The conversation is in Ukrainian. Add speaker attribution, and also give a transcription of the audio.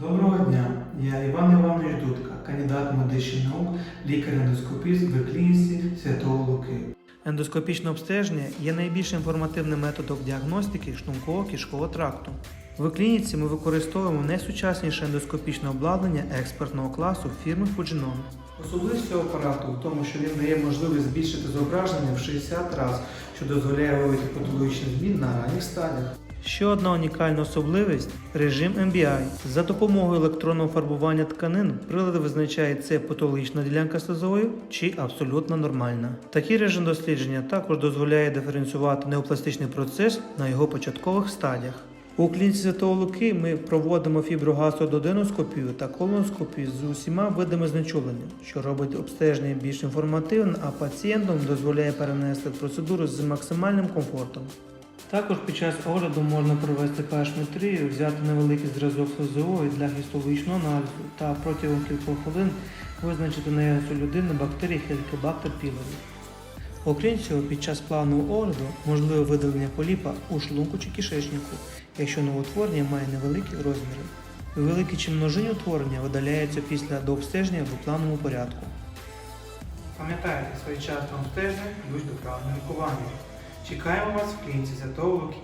Speaker 1: Доброго дня, я Іван Іванович Дудка, кандидат медичних наук, лікар-ендоскопіст в клініці Святого Луки. Ендоскопічне обстеження є найбільш інформативним методом діагностики шлунково кишкового тракту. В клініці ми використовуємо найсучасніше ендоскопічне обладнання експертного класу фірми Fujinon. Особливість цього апарату в тому, що він дає можливість збільшити зображення в 60 разів, що дозволяє виявити патологічний змін на ранніх стадіях. Ще одна унікальна особливість режим MBI. За допомогою електронного фарбування тканин прилад визначає, це патологічна ділянка слизової чи абсолютно нормальна. Такий режим дослідження також дозволяє диференціювати неопластичний процес на його початкових стадіях. У клініці Святого Луки ми проводимо фіброгастрододеноскопію та колоноскопію з усіма видами знечулення, що робить обстеження більш інформативним, а пацієнтам дозволяє перенести процедуру з максимальним комфортом. Також під час огляду можна провести пH-метрію, взяти невеликий зразок слизової для гістологічного аналізу та протягом кількох хвилин визначити наявність у людини бактерій Helicobacter pylori. Окрім цього, під час планового огляду можливе видалення поліпа у шлунку чи кишечнику, якщо новоутворення має невеликі розміри. Великі чи множинні утворення видаляються після дообстеження в плановому порядку. Пам'ятайте, своєчасне обстеження ключ до правильного лікування. Чекаємо вас в клініці Святого Луки.